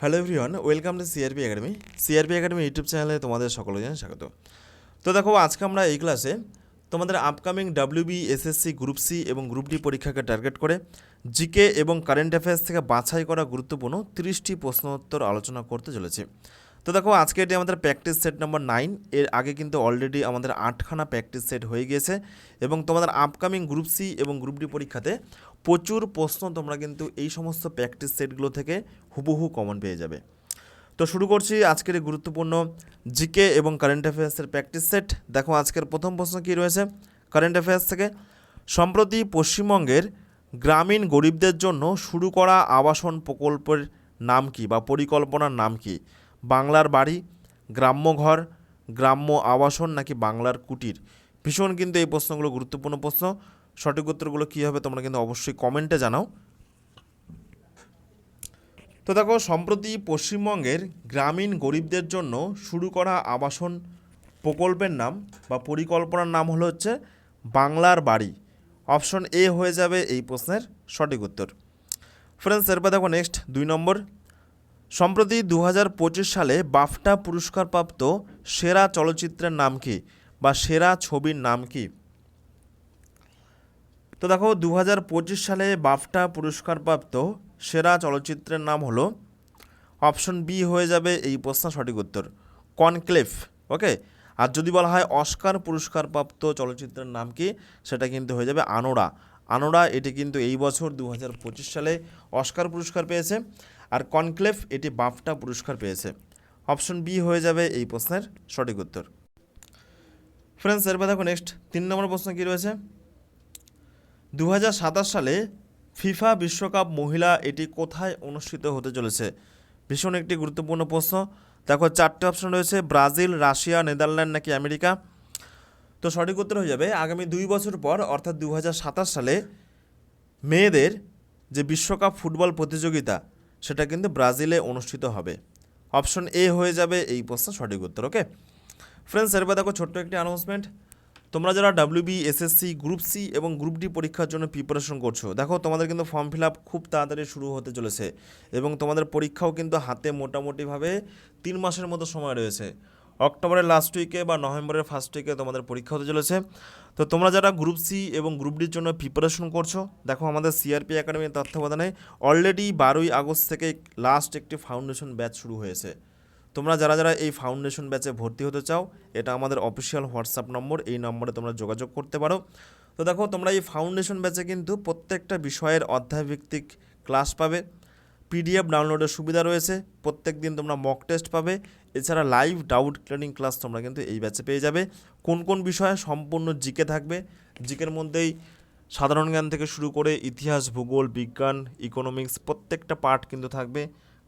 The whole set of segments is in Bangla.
Hello everyone welcome to CRP Academy CRP Academy YouTube চ্যানেলে তোমাদের সকলে জানাই স্বাগত। তো দেখো, আজকে আমরা এই ক্লাসে তোমাদের upcoming WB SSC group C এবং গ্রুপ ডি পরীক্ষাকে টার্গেট করে জিকে এবং কারেন্ট অ্যাফেয়ার্স থেকে বাছাই করা গুরুত্বপূর্ণ তিরিশটি প্রশ্নোত্তর আলোচনা করতে চলেছে। তো দেখো, আজকে এটি আমাদের প্র্যাকটিস সেট নাম্বার নাইন এর আগে কিন্তু অলরেডি আমাদের আটখানা প্র্যাকটিস সেট হয়ে গিয়েছে এবং তোমাদের আপকামিং গ্রুপ সি এবং গ্রুপ ডি পরীক্ষাতে প্রচুর প্রশ্ন তোমরা কিন্তু এই সমস্ত প্র্যাকটিস সেটগুলো থেকে হুবহু কমন পেয়ে যাবে। তো শুরু করছি আজকের এই গুরুত্বপূর্ণ জিকে এবং কারেন্ট অ্যাফেয়ার্সের প্র্যাকটিস সেট দেখো, আজকের প্রথম প্রশ্ন কী রয়েছে? কারেন্ট অ্যাফেয়ার্স থেকে। সম্প্রতি পশ্চিমবঙ্গের গ্রামীণ গরিবদের জন্য শুরু করা আবাসন প্রকল্পের নাম কি বা পরিকল্পনার নাম কি? বাংলার বাড়ি, গ্রাম্য ঘর, গ্রাম্য আবাসন নাকি বাংলার কুটির? ভীষণ কিন্তু এই প্রশ্নগুলো গুরুত্বপূর্ণ প্রশ্ন। সঠিক উত্তরগুলো কী হবে তোমরা কিন্তু অবশ্যই কমেন্টে জানাও। তো দেখো, সম্প্রতি পশ্চিমবঙ্গের গ্রামীণ গরিবদের জন্য শুরু করা আবাসন প্রকল্পের নাম বা পরিকল্পনার নাম হলো হচ্ছে বাংলার বাড়ি। অপশন এ হয়ে যাবে এই প্রশ্নের সঠিক উত্তর। ফ্রেন্ডস এরপর দেখো নেক্সট দুই নম্বর। সম্প্রতি দু হাজার পঁচিশ সালে বাফটা পুরস্কারপ্রাপ্ত সেরা চলচ্চিত্রের নাম কি বা সেরা ছবির নাম কি? তো দেখো দু হাজার পঁচিশ সালে বাফটা পুরস্কারপ্রাপ্ত সেরা চলচ্চিত্রের নাম হলো অপশন বি হয়ে যাবে এই প্রশ্ন সঠিক উত্তর, কনক্লেভ, ওকে? আর যদি বলা হয় অস্কার পুরস্কারপ্রাপ্ত চলচ্চিত্রের নাম কি, সেটা কিন্তু হয়ে যাবে আনোড়া আনোড়া এটি কিন্তু এই বছর দু হাজার পঁচিশ সালে অস্কার পুরস্কার পেয়েছে। আর কনক্লেভ এটি বাফটা পুরস্কার পেয়েছে। অপশন বি হয়ে যাবে এই প্রশ্নের সঠিক উত্তর। ফ্রেন্ডস, এরপর দেখো নেক্সট তিন নম্বর প্রশ্ন কী রয়েছে? দু হাজার সাতাশ সালে ফিফা বিশ্বকাপ মহিলা এটি কোথায় অনুষ্ঠিত হতে চলেছে? ভীষণ একটি গুরুত্বপূর্ণ প্রশ্ন। দেখো, চারটে অপশন রয়েছে, ব্রাজিল, রাশিয়া, নেদারল্যান্ড নাকি আমেরিকা? তো সঠিক উত্তর হয়ে যাবে, আগামী দুই বছর পর, অর্থাৎ দু হাজার সাতাশ সালে মেয়েদের যে বিশ্বকাপ ফুটবল প্রতিযোগিতা সেটা কিন্তু ব্রাজিলে অনুষ্ঠিত হবে। অপশন এ হয়ে যাবে এই প্রশ্ন সঠিক উত্তর, ওকে? ফ্রেন্ডস, এরপর দেখো ছোট্ট একটি অ্যানাউন্সমেন্ট তোমরা যারা ডাব্লিউবি এসএসসি গ্রুপ সি এবং গ্রুপ ডি পরীক্ষার জন্য প্রিপারেশন করছ, দেখো তোমাদের কিন্তু ফর্ম ফিল আপ খুব তাড়াতাড়ি শুরু হতে চলেছে এবং তোমাদের পরীক্ষাও কিন্তু হাতে মোটামুটিভাবে তিন মাসের মতো সময় রয়েছে। অক্টোবরের লাস্ট উইকে বা নভেম্বরের ফার্স্ট উইকে তোমাদের পরীক্ষা হতে চলেছে। তো তোমরা যারা গ্রুপ সি এবং গ্রুপ ডির জন্য প্রিপারেশন করছ, দেখো আমাদের সিআরপি একাডেমির তত্ত্বাবধানে অলরেডি বারোই আগস্ট থেকে লাস্ট একটি ফাউন্ডেশন ব্যাচ শুরু হয়েছে। তোমরা যারা যারা এই ফাউন্ডেশন ব্যাচে ভর্তি হতে চাও, এটা আমাদের অফিসিয়াল হোয়াটসঅ্যাপ নম্বর, এই নম্বরে তোমরা যোগাযোগ করতে পারো। তো দেখো, তোমরা এই ফাউন্ডেশন ব্যাচে কিন্তু প্রত্যেকটা বিষয়ের অধ্যায়ভিত্তিক ক্লাস পাবে। পিডিএফ ডাউনলোডের সুবিধা রয়েছে। প্রত্যেক দিন তোমরা মক টেস্ট পাবে। এছাড়া লাইভ ডাউট ক্লিয়ারিং ক্লাস তোমরা কিন্তু এই ব্যাচে পেয়ে যাবে। কোন কোন বিষয়ে সম্পূর্ণ জিকে থাকবে? জিকের মধ্যেই সাধারণ জ্ঞান থেকে শুরু করে ইতিহাস, ভূগোল, বিজ্ঞান ইকোনমিক্স প্রত্যেকটা পার্ট কিন্তু থাকবে।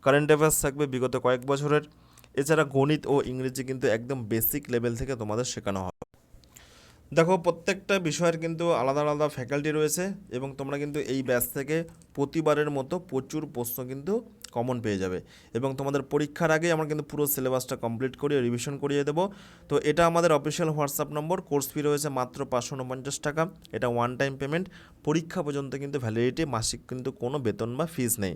কারেন্ট অ্যাফেয়ার্স থাকবে বিগত কয়েক বছরের। এছাড়া গণিত ও ইংরেজি কিন্তু একদম বেসিক লেভেল থেকে তোমাদের শেখানো হবে। দেখো, প্রত্যেকটা বিষয়ের কিন্তু আলাদা আলাদা ফ্যাকাল্টি রয়েছে এবং তোমরা কিন্তু এই ব্যাচ থেকে প্রতিবারের মতো প্রচুর প্রশ্ন কিন্তু কমন পেয়ে যাবে। এবং তোমাদের পরীক্ষার আগে আমরা কিন্তু পুরো সিলেবাসটা কমপ্লিট করিয়ে রিভিশন করিয়ে দেবো। তো এটা আমাদের official WhatsApp number course fee রয়েছে মাত্র পাঁচশো উনপঞ্চাশ টাকা। এটা ওয়ান টাইম পেমেন্ট পরীক্ষা পর্যন্ত কিন্তু ভ্যালিডিটি মাসিক কিন্তু কোনো বেতন বা ফিস নেই।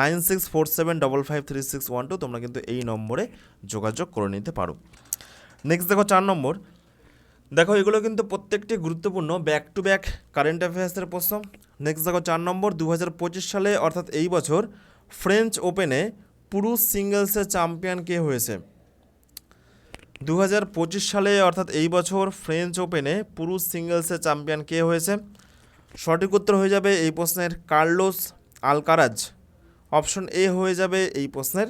Nine six four seven double five three six one two তোমরা কিন্তু এই নম্বরে যোগাযোগ করে নিতে পারো। নেক্সট দেখো চার নম্বর। দেখো এগুলো কিন্তু প্রত্যেকটি গুরুত্বপূর্ণ ব্যাক টু ব্যাক কারেন্ট অ্যাফেয়ার্সের প্রশ্ন। নেক্সট দেখো চার নম্বর দু হাজার পঁচিশ সালে, অর্থাৎ এই বছর ফ্রেঞ্চ ওপেনে পুরুষ সিঙ্গেলসের চ্যাম্পিয়ন কে হয়েছে? দু হাজার পঁচিশ সালে অর্থাৎ এই বছর ফ্রেঞ্চ ওপেনে পুরুষ সিঙ্গেলসের চ্যাম্পিয়ন কে হয়েছে? সঠিক উত্তর হয়ে যাবে এই প্রশ্নের কার্লোস আলকারাজ। অপশন এ হয়ে যাবে এই প্রশ্নের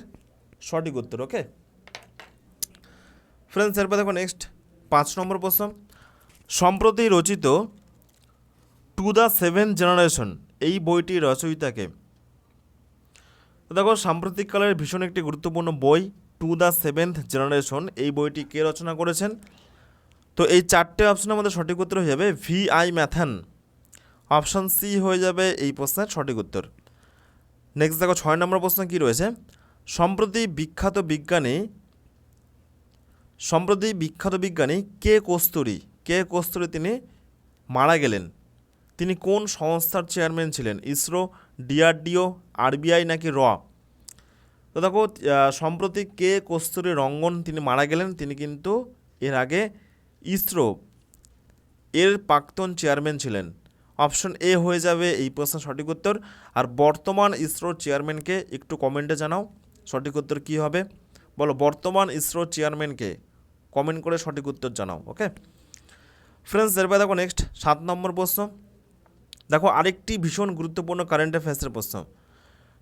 সঠিক উত্তর, ওকে? ফ্রেন্ডস এরপর দেখো নেক্সট, পাঁচ নম্বর প্রশ্ন। সম্প্রতি রচিত টু দ্য সেভেন জেনারেশন, এই বইটির রচয়িতাকে দেখো, সাম্প্রতিককালের ভীষণ একটি গুরুত্বপূর্ণ বই টু দ্য সেভেন্থ জেনারেশন এই বইটি কে রচনা করেছেন? তো এই চারটে অপশনের মধ্যে সঠিক উত্তর হয়ে যাবে ভি আই ম্যাথান অপশান সি হয়ে যাবে এই প্রশ্নের সঠিক উত্তর। নেক্সট দেখো, ছয় নম্বর প্রশ্ন কী রয়েছে? সম্প্রতি বিখ্যাত বিজ্ঞানী, সম্প্রতি বিখ্যাত বিজ্ঞানী কে কস্তুরী কে কস্তুরী তিনি মারা গেলেন? তিনি কোন সংস্থার চেয়ারম্যান ছিলেন? ইসরো, ডিআরডিও, আরবিআই নাকি র তো দেখো সম্প্রতি কে কস্তুরী রঙ্গন তিনি মারা গেলেন, তিনি কিন্তু এর আগে ইসরো এর প্রাক্তন চেয়ারম্যান ছিলেন। অপশন এ হয়ে যাবে এই প্রশ্নের সঠিক উত্তর। আর বর্তমান ইসরোর চেয়ারম্যানকে একটু কমেন্টে জানাও, সঠিক উত্তর কী হবে? বলো, বর্তমান ইসরোর চেয়ারম্যানকে কমেন্ট করে সঠিক উত্তর জানাও ওকে ফ্রেন্ডস এরপরে দেখো নেক্সট সাত নম্বর প্রশ্ন। দেখো, আরেকটি ভীষণ গুরুত্বপূর্ণ কারেন্ট অ্যাফেয়ার্সের প্রশ্ন।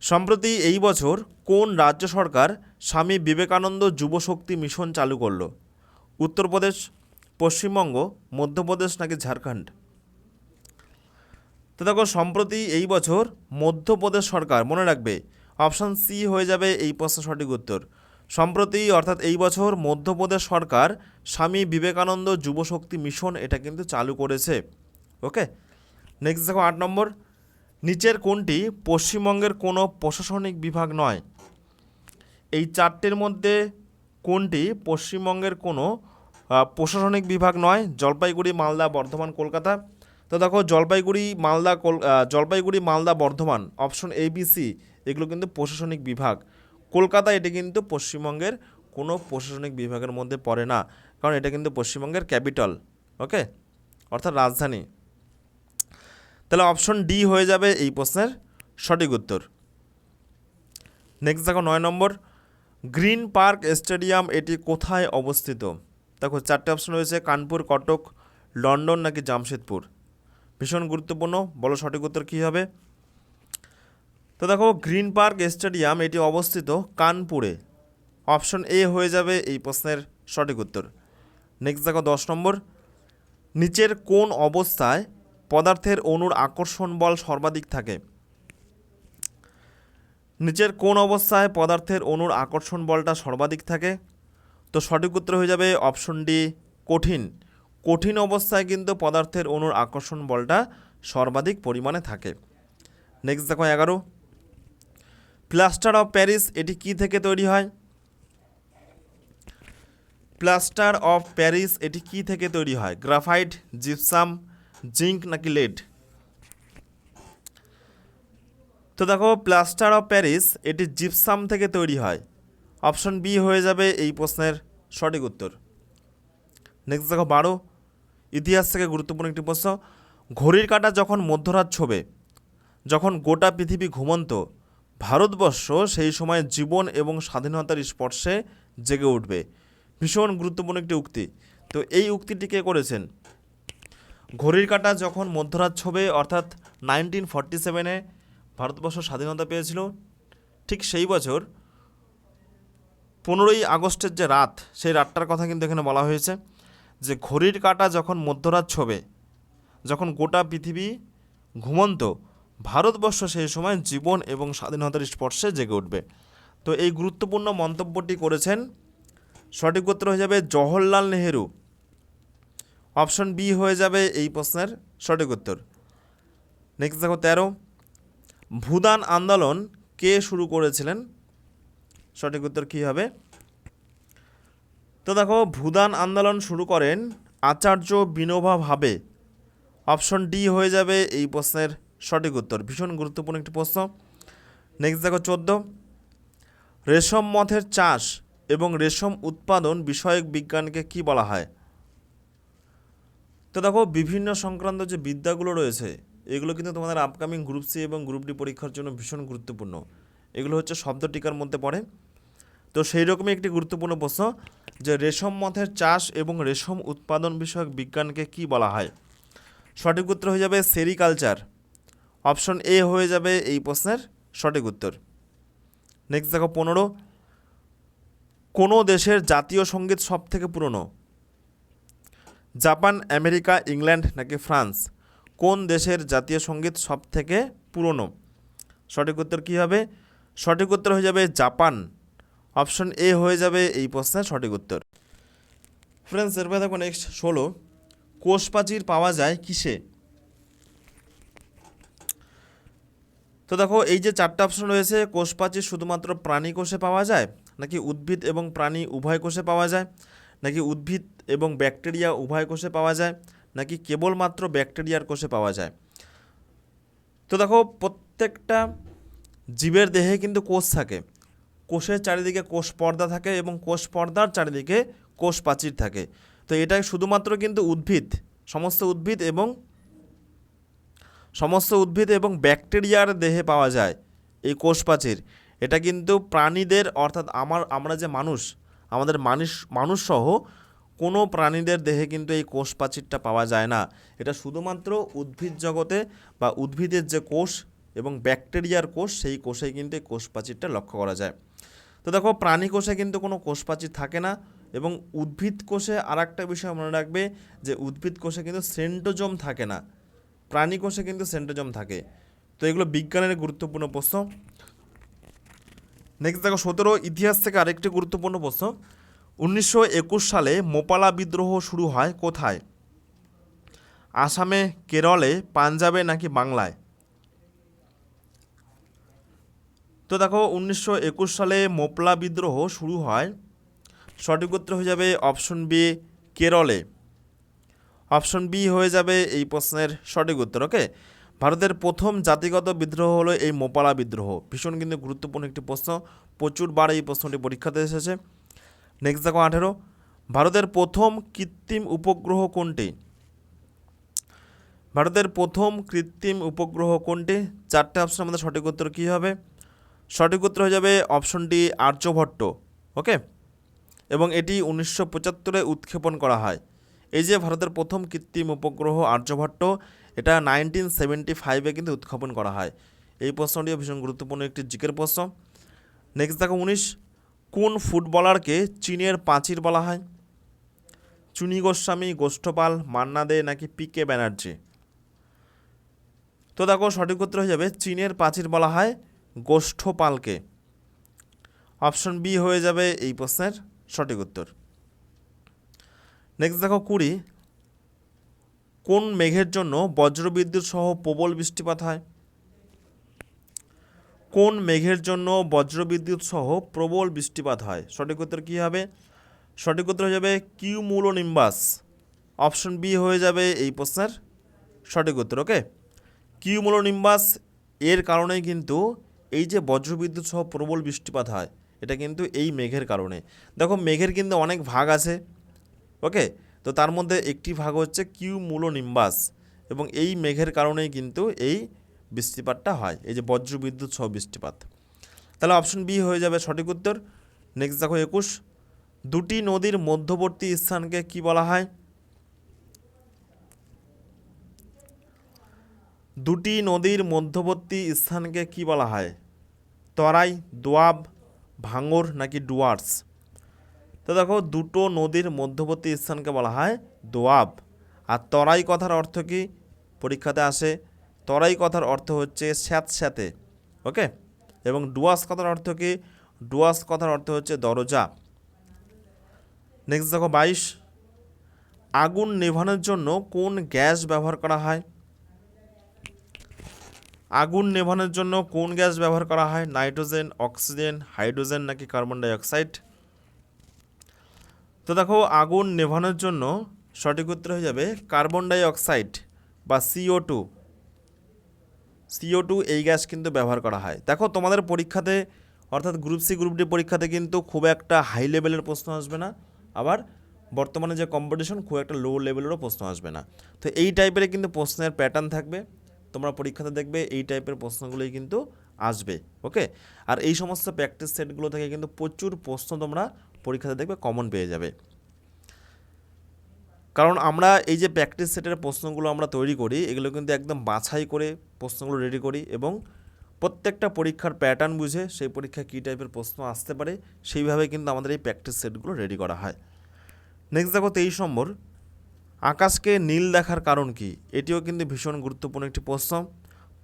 সম্প্রতি এই বছর কোন রাজ্য সরকার স্বামী বিবেকানন্দ যুব শক্তি মিশন চালু করল? উত্তরপ্রদেশ, পশ্চিমবঙ্গ, মধ্যপ্রদেশ নাকি ঝাড়খণ্ড? তো দেখো, সম্প্রতি এই বছর মধ্যপ্রদেশ সরকার, মনে রাখবে অপশান সি হয়ে যাবে এই প্রশ্ন সঠিক উত্তর। সম্প্রতি, অর্থাৎ এই বছর মধ্যপ্রদেশ সরকার স্বামী বিবেকানন্দ যুব শক্তি মিশন এটা কিন্তু চালু করেছে। ওকে নেক্সট দেখো আট নম্বর। নিচের কোনটি পশ্চিমবঙ্গের কোনো প্রশাসনিক বিভাগ নয়? এই চারটের মধ্যে কোনটি পশ্চিমবঙ্গের কোনো প্রশাসনিক বিভাগ নয়? জলপাইগুড়ি, মালদা, বর্ধমান, কলকাতা। তো দেখো Jalpaiguri, Malda, call Jalpaiguri, Malda, Bardhaman option A B C এগুলো কিন্তু প্রশাসনিক বিভাগ। কলকাতা এটি কিন্তু পশ্চিমবঙ্গের কোনো প্রশাসনিক বিভাগের মধ্যে পড়ে না, কারণ এটা কিন্তু পশ্চিমবঙ্গের ক্যাপিটাল ওকে অর্থাৎ রাজধানী। তাহলে অপশন ডি হয়ে যাবে এই প্রশ্নের সঠিক উত্তর। নেক্সট দেখো নয় নম্বর, গ্রিন পার্ক স্টেডিয়াম এটি কোথায় অবস্থিত? দেখো চারটে অপশন রয়েছে, কানপুর, কটক, লন্ডন নাকি জামশেদপুর? ভীষণ গুরুত্বপূর্ণ, বলো সঠিক উত্তর কী হবে? তো দেখো গ্রিন পার্ক স্টেডিয়াম এটি অবস্থিত কানপুরে। অপশন এ হয়ে যাবে এই প্রশ্নের সঠিক উত্তর। নেক্সট দেখো দশ নম্বর, নিচের কোন অবস্থায় পদার্থের অণুর আকর্ষণ বল সর্বাধিক থাকে। নিচের কোন অবস্থায় পদার্থের অণুর আকর্ষণ বলটা সর্বাধিক থাকে? তো সঠিক উত্তর হয়ে যাবে অপশন ডি, কঠিন। কঠিন অবস্থায় কিন্তু পদার্থের অণুর আকর্ষণ বলটা সর্বাধিক পরিমাণে থাকে। নেক্সট দেখো এগারো। প্লাস্টার অফ প্যারিস, এটি কি থেকে তৈরি হয়? প্লাস্টার অফ প্যারিস, এটি কি থেকে তৈরি হয়? গ্রাফাইট, জিপসাম জিঙ্ক নাকি লেড? তো দেখো, প্লাস্টার অফ প্যারিস, এটি জিপসাম থেকে তৈরি হয়। অপশন বি হয়ে যাবে এই প্রশ্নের সঠিক উত্তর। নেক্সট দেখো, বারো। ইতিহাস থেকে গুরুত্বপূর্ণ একটি প্রশ্ন। ঘড়ির কাঁটা যখন মধ্যরাত ছোবে, যখন গোটা পৃথিবী ঘুমন্ত, ভারতবর্ষ সেই সময় জীবন এবং স্বাধীনতার স্পর্শে জেগে উঠবে। ভীষণ গুরুত্বপূর্ণ একটি উক্তি। তো এই উক্তিটি কে করেছেন? ঘড়ির কাঁটা যখন মধ্যরাত ছবে, অর্থাৎ নাইনটিন ফর্টি সেভেনে ভারতবর্ষ স্বাধীনতা পেয়েছিল, ঠিক সেই বছর পনেরোই আগস্টের যে রাত, সেই রাতটার কথা কিন্তু এখানে বলা হয়েছে, যে ঘড়ির কাঁটা যখন মধ্যরাত ছবে, যখন গোটা পৃথিবী ঘুমন্ত, ভারতবর্ষ সেই সময় জীবন এবং স্বাধীনতার স্পর্শে জেগে উঠবে। তো এই গুরুত্বপূর্ণ মন্তব্যটি করেছেন, সঠিক উত্তর হয়ে যাবে জওহরলাল নেহেরু। অপশন বি হয়ে যাবে এই প্রশ্নের সঠিক উত্তর। নেক্সট দেখো তেরো। ভূদান আন্দোলন কে শুরু করেছিলেন? সঠিক উত্তর কী হবে? তো দেখো, ভূদান আন্দোলন শুরু করেন আচার্য বিনোবা ভাবে। অপশন ডি হয়ে যাবে এই প্রশ্নের সঠিক উত্তর। ভীষণ গুরুত্বপূর্ণ একটি প্রশ্ন। নেক্সট দেখো চোদ্দ। রেশম মথের চাষ এবং রেশম উৎপাদন বিষয়ক বিজ্ঞানকে কি বলা হয়? তো দেখো, বিভিন্ন সংক্রান্ত যে বিদ্যাগুলো রয়েছে, এগুলো কিন্তু তোমাদের আপকামিং গ্রুপ সি এবং গ্রুপ ডি পরীক্ষার জন্য ভীষণ গুরুত্বপূর্ণ। এগুলো হচ্ছে শব্দ টিকার মধ্যে পড়ে। তো সেই রকমই একটি গুরুত্বপূর্ণ প্রশ্ন যে, রেশম মথের চাষ এবং রেশম উৎপাদন বিষয়ক বিজ্ঞানকে কি বলা হয়? সঠিক উত্তর হয়ে যাবে সেরিকালচার। অপশন এ হয়ে যাবে এই প্রশ্নের সঠিক উত্তর। নেক্সট দেখো, পনেরো। কোনো দেশের জাতীয় সংগীত সব থেকে পুরনো? জাপান, আমেরিকা, ইংল্যান্ড নাকি ফ্রান্স? কোন দেশের জাতীয় সংগীত সব থেকে পুরনো? সঠিক উত্তর কী হবে? সঠিক উত্তর হয়ে যাবে জাপান। অপশন এ হয়ে যাবে এই প্রশ্নের সঠিক উত্তর। ফ্রেন্ডস এরপরে দেখো নেক্সট ষোলো। কোষ প্রাচীর পাওয়া যায় কিসে? তো দেখো, এই যে চারটা অপশন রয়েছে কোষ প্রাচীর শুধুমাত্র প্রাণী কোষে পাওয়া যায় নাকি উদ্ভিদ এবং প্রাণী উভয় কোষে পাওয়া যায়? নাকি উদ্ভিদ এবং ব্যাকটেরিয়া উভয় কোষে পাওয়া যায়, নাকি কেবলমাত্র ব্যাকটেরিয়ার কোষে পাওয়া যায়? তো দেখো, প্রত্যেকটা জীবের দেহে কিন্তু কোষ থাকে। কোষের চারিদিকে কোষ পর্দা থাকে এবং কোষ পর্দার চারিদিকে কোষ প্রাচীর থাকে। তো এটা শুধুমাত্র কিন্তু উদ্ভিদ, সমস্ত উদ্ভিদ এবং সমস্ত উদ্ভিদ এবং ব্যাকটেরিয়ার দেহে পাওয়া যায় এই কোষ প্রাচীর। এটা কিন্তু প্রাণীদের, অর্থাৎ আমার, আমরা যে মানুষ আমাদের মানুষ, মানুষসহ কোনো প্রাণীদের দেহে কিন্তু এই কোষ প্রাচীরটা পাওয়া যায় না। এটা শুধুমাত্র উদ্ভিদ জগতে বা উদ্ভিদের যে কোষ এবং ব্যাকটেরিয়ার কোষ, সেই কোষে কিন্তু এই কোষ প্রাচীরটা লক্ষ্য করা যায়। তো দেখো, প্রাণী কোষে কিন্তু কোনো কোষ প্রাচীর থাকে না এবং উদ্ভিদ কোষে আর একটা বিষয় মনে রাখবে যে উদ্ভিদ কোষে কিন্তু সেন্টোজম থাকে না। প্রাণী কোষে কিন্তু সেন্টোজম থাকে। তো এগুলো বিজ্ঞানের গুরুত্বপূর্ণ প্রশ্ন। নেক্সট দেখো, সতেরো ইতিহাস থেকে আরেকটি গুরুত্বপূর্ণ প্রশ্ন। উনিশশো একুশ সালে মোপালা বিদ্রোহ শুরু হয় কোথায়? আসামে, কেরলে, পাঞ্জাবে নাকি বাংলায়? তো দেখো, উনিশশো একুশ সালে মোপলা বিদ্রোহ শুরু হয়। সঠিক উত্তর হয়ে যাবে অপশন বি, কেরলে। অপশন বি হয়ে যাবে এই প্রশ্নের সঠিক উত্তর, ওকে? ভারতের প্রথম জাতিগত বিদ্রোহ হলো এই মোপালা বিদ্রোহ। ভীষণ কিন্তু গুরুত্বপূর্ণ একটি প্রশ্ন। প্রচুরবার এই প্রশ্নটি পরীক্ষাতে এসেছে। নেক্সট দেখো আঠেরো। ভারতের প্রথম কৃত্রিম উপগ্রহ কোনটি? ভারতের প্রথম কৃত্রিম উপগ্রহ কোনটি? চারটে অপশন আমাদের সঠিক উত্তর কী হবে? সঠিক উত্তর হয়ে যাবে অপশনটি আর্যভট্ট। ওকে এবং এটি উনিশশো পঁচাত্তরে উৎক্ষেপণ করা হয়। এই যে ভারতের প্রথম কৃত্রিম উপগ্রহ আর্যভট্ট এটা নাইনটিন সেভেন্টি ফাইভে কিন্তু উৎক্ষেপণ করা হয়। এই প্রশ্নটিও ভীষণ গুরুত্বপূর্ণ একটি জিকের প্রশ্ন। নেক্সট দেখো উনিশ। কোন ফুটবলারকে চীনের পাঁচির বলা হয়? চুনি গোস্বামী, গোষ্ঠপাল, মান্না দে নাকি পি কে ব্যানার্জি? তো দেখো সঠিক উত্তর হয়ে যাবে, চীনের প্রাচীর বলা হয় গোষ্ঠপালকে। অপশন বি হয়ে যাবে এই প্রশ্নের সঠিক উত্তর। নেক্সট দেখো কুড়ি। কোন মেঘের জন্য বজ্রবিদ্যুৎ সহ প্রবল বৃষ্টিপাত হয়? কোন মেঘের জন্য বজ্রবিদ্যুৎ সহ প্রবল বৃষ্টিপাত হয়? সঠিক উত্তর কী হবে? সঠিক উত্তর হয়ে যাবে কিউমুলোনিম্বাস। অপশন বি হয়ে যাবে এই প্রশ্নের সঠিক উত্তর, ওকে? কিউমুলোনিম্বাস এর কারণেই কিন্তু এই যে বজ্রবিদ্যুৎ সহ প্রবল বৃষ্টিপাত হয়, এটা কিন্তু এই মেঘের কারণে। দেখো, মেঘের কিন্তু অনেক ভাগ আছে, ওকে? তো তার মধ্যে একটি ভাগ হচ্ছে কিউমুলোনিম্বাস এবং এই মেঘের কারণেই কিন্তু এই বৃষ্টিপাতটা হয়, এই যে বজ্রবিদ্যুৎ সহ বৃষ্টিপাত। তাহলে অপশন বি হয়ে যাবে সঠিক উত্তর। নেক্সট দেখো একুশ। দুটি নদীর মধ্যবর্তী স্থানকে কি বলা হয়? দুটি নদীর মধ্যবর্তী স্থানকে কি বলা হয়? তরাই, দোয়াব, ভাঙর নাকি ডুয়ার্স? তো দেখো দুটো নদীর মধ্যবর্তী স্থানকে বলা হয় দোয়াব। আর তরাই কথার অর্থ কি? পরীক্ষাতে আসে। তরাই কথার অর্থ হচ্ছে স্যাঁতস্যাঁতে, ওকে? এবং ডুয়াস কথার অর্থ কি? ডুয়াস কথার অর্থ হচ্ছে দরজা। নেক্সট দেখো বাইশ। আগুন নেভানোর জন্য কোন গ্যাস ব্যবহার করা হয়? আগুন নেভানোর জন্য কোন গ্যাস ব্যবহার করা হয়? নাইট্রোজেন, অক্সিজেন, হাইড্রোজেন নাকি কার্বন ডাইঅক্সাইড? তো দেখো, আগুন নেভানোর জন্য সঠিক উত্তর হয়ে যাবে কার্বন ডাই অক্সাইড বা সিও টু সিও টু এই গ্যাস কিন্তু ব্যবহার করা হয়। দেখো, তোমাদের পরীক্ষাতে, অর্থাৎ গ্রুপ সি গ্রুপ ডি পরীক্ষাতে কিন্তু খুব একটা হাই লেভেলের প্রশ্ন আসবে না। আবার বর্তমানে যে কম্পিটিশন খুব একটা লো লেভেলেরও প্রশ্ন আসবে না। তো এই টাইপের কিন্তু প্রশ্নের প্যাটার্ন থাকবে। তোমরা পরীক্ষাতে দেখবে এই টাইপের প্রশ্নগুলোই কিন্তু আসবে ওকে আর এই সমস্ত প্র্যাকটিস সেটগুলো থেকে কিন্তু প্রচুর প্রশ্ন তোমরা পরীক্ষাতে দেখবে কমন পেয়ে যাবে। কারণ আমরা এই যে প্র্যাকটিস সেটের প্রশ্নগুলো আমরা তৈরি করি, এগুলো কিন্তু একদম বাছাই করে প্রশ্নগুলো রেডি করি এবং প্রত্যেকটা পরীক্ষার প্যাটার্ন বুঝে সেই পরীক্ষায় কী টাইপের প্রশ্ন আসতে পারে, সেইভাবে কিন্তু আমাদের এই প্র্যাকটিস সেটগুলো রেডি করা হয়। নেক্সট দেখো তেইশ নম্বর। আকাশকে নীল দেখার কারণ কি? এটিও কিন্তু ভীষণ গুরুত্বপূর্ণ একটি প্রশ্ন।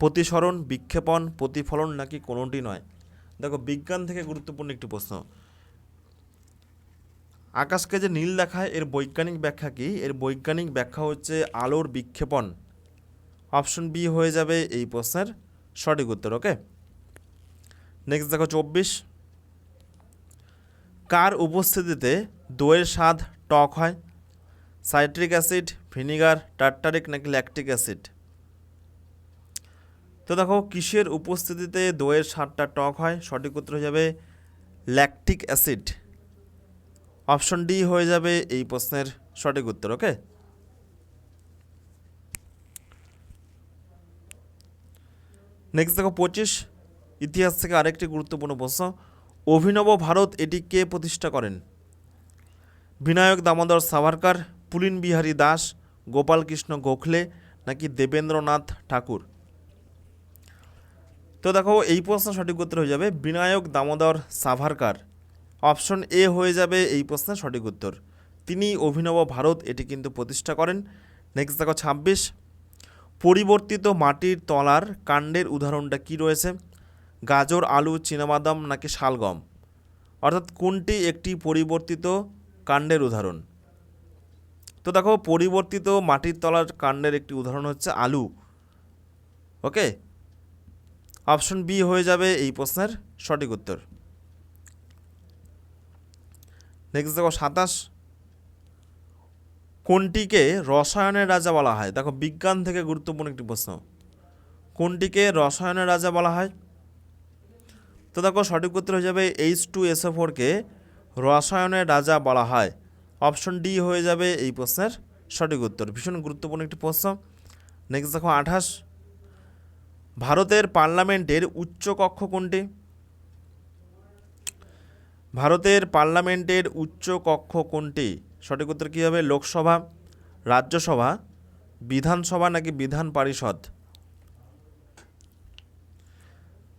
প্রতিসরণ, বিক্ষেপণ, প্রতিফলন নাকি কোনোটি নয়? দেখো বিজ্ঞান থেকে গুরুত্বপূর্ণ একটি প্রশ্ন। আকাশকে যে নীল দেখায়, এর বৈজ্ঞানিক ব্যাখ্যা কি? এর বৈজ্ঞানিক ব্যাখ্যা হচ্ছে আলোর বিক্ষেপণ। অপশন বি হয়ে যাবে এই প্রশ্নের সঠিক উত্তর, ওকে? নেক্সট দেখো চব্বিশ। কার উপস্থিতিতে দইয়ের স্বাদ টক হয়? সাইট্রিক অ্যাসিড, ভিনিগার, টার্টারিক নাকি ল্যাকটিক অ্যাসিড? তো দেখো, কিসের উপস্থিতিতে দইয়ের স্বাদটা টক হয়? সঠিক উত্তর হয়ে যাবে ল্যাকটিক অ্যাসিড। অপশন ডি হয়ে যাবে এই প্রশ্নের সঠিক উত্তর, ওকে? নেক্সট দেখো, পঁচিশ ইতিহাস থেকে আরেকটি গুরুত্বপূর্ণ প্রশ্ন। অভিনব ভারত এটি কে প্রতিষ্ঠা করেন? বিনায়ক দামোদর সাভারকার, পুলিন বিহারী দাস গোপালকৃষ্ণ গোখলে নাকি দেবেন্দ্রনাথ ঠাকুর? তো দেখো, এই প্রশ্ন সঠিক উত্তর হয়ে যাবে বিনায়ক দামোদর সাভারকার। অপশন এ হয়ে যাবে এই প্রশ্নের সঠিক উত্তর। তিনি অভিনব ভারত এটি কিন্তু প্রতিষ্ঠা করেন। নেক্সট দেখো ছাব্বিশ। পরিবর্তিত মাটির তলার কাণ্ডের উদাহরণটা কি রয়েছে? গাজর, আলু, চীনাবাদাম নাকি শালগম? অর্থাৎ কোনটি একটি পরিবর্তিত কাণ্ডের উদাহরণ? তো দেখো পরিবর্তিত মাটির তলার কাণ্ডের একটি উদাহরণ হচ্ছে আলু। ওকে অপশন বি হয়ে যাবে এই প্রশ্নের সঠিক উত্তর। নেক্সট দেখো সাতাশ। কোনটিকে রসায়নের রাজা বলা হয়? দেখো বিজ্ঞান থেকে গুরুত্বপূর্ণ একটি প্রশ্ন। কোনটিকে রসায়নের রাজা বলা হয়? তো দেখো সঠিক উত্তর হয়ে যাবে এইচ টু এসও ফোরকে রসায়নের রাজা বলা হয়। অপশন ডি হয়ে যাবে এই প্রশ্নের সঠিক উত্তর। ভীষণ গুরুত্বপূর্ণ একটি প্রশ্ন। নেক্সট দেখো আঠাশ। ভারতের পার্লামেন্টের উচ্চ কক্ষ কোনটি? ভারতের পার্লামেন্টের উচ্চ কক্ষ কোনটি? সঠিক উত্তর কী হবে? লোকসভা, রাজ্যসভা, বিধানসভা নাকি বিধান পরিষদ?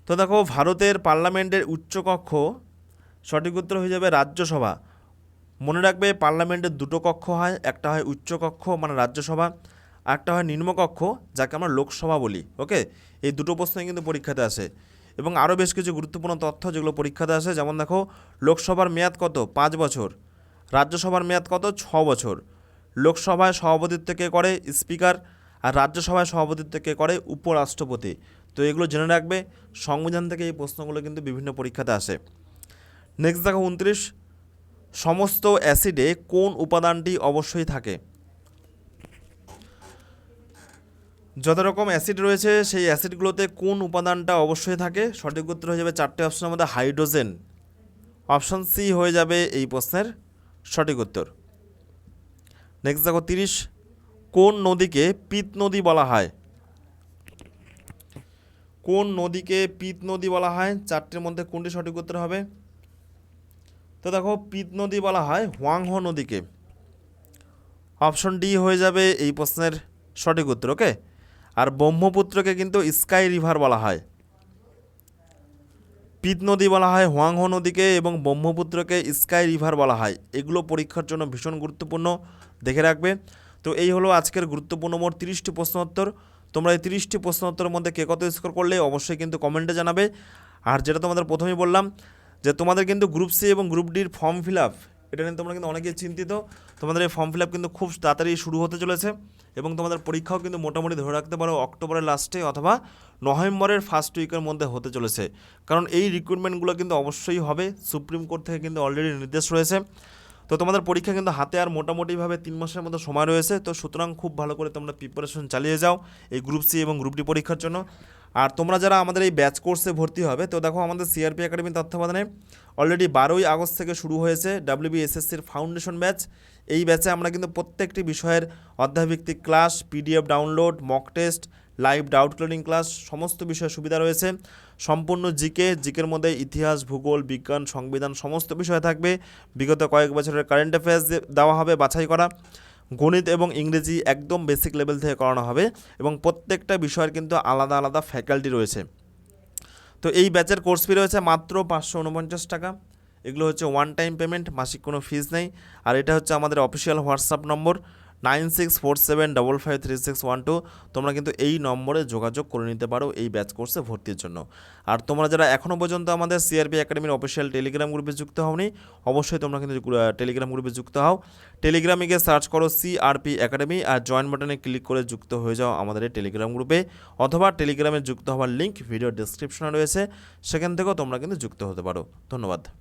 তো দেখো, ভারতের পার্লামেন্টের উচ্চকক্ষ সঠিক উত্তর হয়ে যাবে রাজ্যসভা। মনে রাখবে, পার্লামেন্টের দুটো কক্ষ হয়, একটা হয় উচ্চকক্ষ মানে রাজ্যসভা একটা হয় নিম্নকক্ষ যাকে আমরা লোকসভা বলি ওকে এই দুটো প্রশ্নই কিন্তু পরীক্ষাতে আসে। এবং আরও বেশ কিছু গুরুত্বপূর্ণ তথ্য যেগুলো পরীক্ষাতে আসে, যেমন দেখো, লোকসভার মেয়াদ কত? পাঁচ বছর। রাজ্যসভার মেয়াদ কত? ছ বছর। লোকসভায় সভাপতিত্ব কে করে? স্পিকার। আর রাজ্যসভায় সভাপতিত্ব কে করে? উপরাষ্ট্রপতি। তো এগুলো জেনে রাখবে। সংবিধান থেকে এই প্রশ্নগুলো কিন্তু বিভিন্ন পরীক্ষাতে আসে। নেক্সট দেখো, উনত্রিশ। সমস্ত অ্যাসিডে কোন উপাদানটি অবশ্যই থাকে? যত রকম অ্যাসিড রয়েছে, সেই অ্যাসিডগুলোতে কোন উপাদানটা অবশ্যই থাকে? সঠিক উত্তর হয়ে যাবে চারটে অপশনের মধ্যে হাইড্রোজেন। অপশান সি হয়ে যাবে এই প্রশ্নের সঠিক উত্তর। নেক্সট দেখো তিরিশ। কোন নদীকে পিত নদী বলা হয়? কোন নদীকে পিত নদী বলা হয়? চারটের মধ্যে কোনটি সঠিক উত্তর হবে? তো দেখো, পিত নদী বলা হয় হোয়াংহো নদীকে। অপশন ডি হয়ে যাবে এই প্রশ্নের সঠিক উত্তর, ওকে? ব্রহ্মপুত্রকে কিন্তু স্কাই রিভার বলা হয়। পিত নদী বলা হয়, হোয়াংহো নদীকে এবং ব্রহ্মপুত্রকে স্কাই রিভার বলা হয়। এগুলো পরীক্ষার জন্য ভীষণ গুরুত্বপূর্ণ, দেখে রাখবে। তো এই হলো আজকের গুরুত্বপূর্ণ মোট তিরিশটি প্রশ্ন উত্তর। তোমরা এই তিরিশটি প্রশ্ন উত্তরের মধ্যে কে কত স্কোর করলে অবশ্যই কিন্তু কমেন্টে জানাবে। আর যেটা তোমাদের প্রথমেই বললাম, যে তোমাদের কিন্তু গ্রুপ সি এবং গ্রুপ ডির ফর্ম ফিল আপ এটা নিয়ে তোমরা কিন্তু অনেকেই চিন্তিত। তোমাদের এই ফর্ম ফিল আপ কিন্তু খুব তাড়াতাড়ি শুরু হতে চলেছে। এবং তোমাদের পরীক্ষাও কিন্তু মোটামুটি ধরে রাখতে পারো অক্টোবরের লাস্টে অথবা নভেম্বরের ফার্স্ট উইকের মধ্যে হতে চলেছে। কারণ এই রিক্রুটমেন্টগুলো কিন্তু অবশ্যই হবে। সুপ্রিম কোর্ট থেকে কিন্তু অলরেডি নির্দেশ রয়েছে। তো তোমাদের পরীক্ষা কিন্তু হাতে আর মোটামুটিভাবে তিন মাসের মতো সময় রয়েছে। তো সুতরাং খুব ভালো করে তোমরা প্রিপারেশন চালিয়ে যাও এই গ্রুপ সি এবং গ্রুপ ডি পরীক্ষার জন্য। আর তোমরা যারা আমাদের এই ব্যাচ কোর্সে ভর্তি হবে, তো দেখো আমাদের সিআরপি একাডেমি তত্ত্বাবধানে অলরেডি বারোই আগস্ট থেকে শুরু হয়েছে ডাব্লিউবি এসএসসির ফাউন্ডেশন ব্যাচ এই ব্যাচে আমরা কিন্তু প্রত্যেকটি বিষয়ের অধ্যায়ভিত্তিক class PDF download mock test live doubt clearing class সমস্ত বিষয়ে সুবিধা রয়েছে। সম্পূর্ণ জিকে জিকের মধ্যে ইতিহাস, ভূগোল, বিজ্ঞান, সংবিধান সমস্ত বিষয় থাকবে। বিগত কয়েক বছরের কারেন্ট অ্যাফেয়ার্স দেওয়া হবে, বাছাই করা। গণিত এবং ইংরেজি একদম বেসিক লেভেল থেকে করানো হবে এবং প্রত্যেকটা বিষয়ের কিন্তু আলাদা আলাদা ফ্যাকাল্টি রয়েছে। তো এই ব্যাচের কোর্স ফি রয়েছে মাত্র পাঁচশো উনপঞ্চাশ টাকা। এগুলো হচ্ছে ওয়ান টাইম পেমেন্ট মাসিক কোনো ফিজ নেই। আর এটা হচ্ছে আমাদের official WhatsApp number nine six four seven double five three six one two তোমরা কিন্তু এই নম্বরে যোগাযোগ করে নিতে পারো এই ব্যাচ কোর্সে ভর্তির জন্য। আর তোমরা যারা এখনও পর্যন্ত আমাদের সিআরপি একাডেমির অফিসিয়াল টেলিগ্রাম গ্রুপে যুক্ত হওনি, অবশ্যই তোমরা কিন্তু টেলিগ্রাম গ্রুপে যুক্ত হও। টেলিগ্রামে গিয়ে সার্চ করো সিআরপি একাডেমি আর জয়েন বাটনে ক্লিক করে যুক্ত হয়ে যাও আমাদের এই টেলিগ্রাম গ্রুপে অথবা টেলিগ্রামে যুক্ত হওয়ার লিঙ্ক ভিডিও ডিসক্রিপশনে রয়েছে। সেখান থেকেও তোমরা কিন্তু যুক্ত হতে পারো। ধন্যবাদ।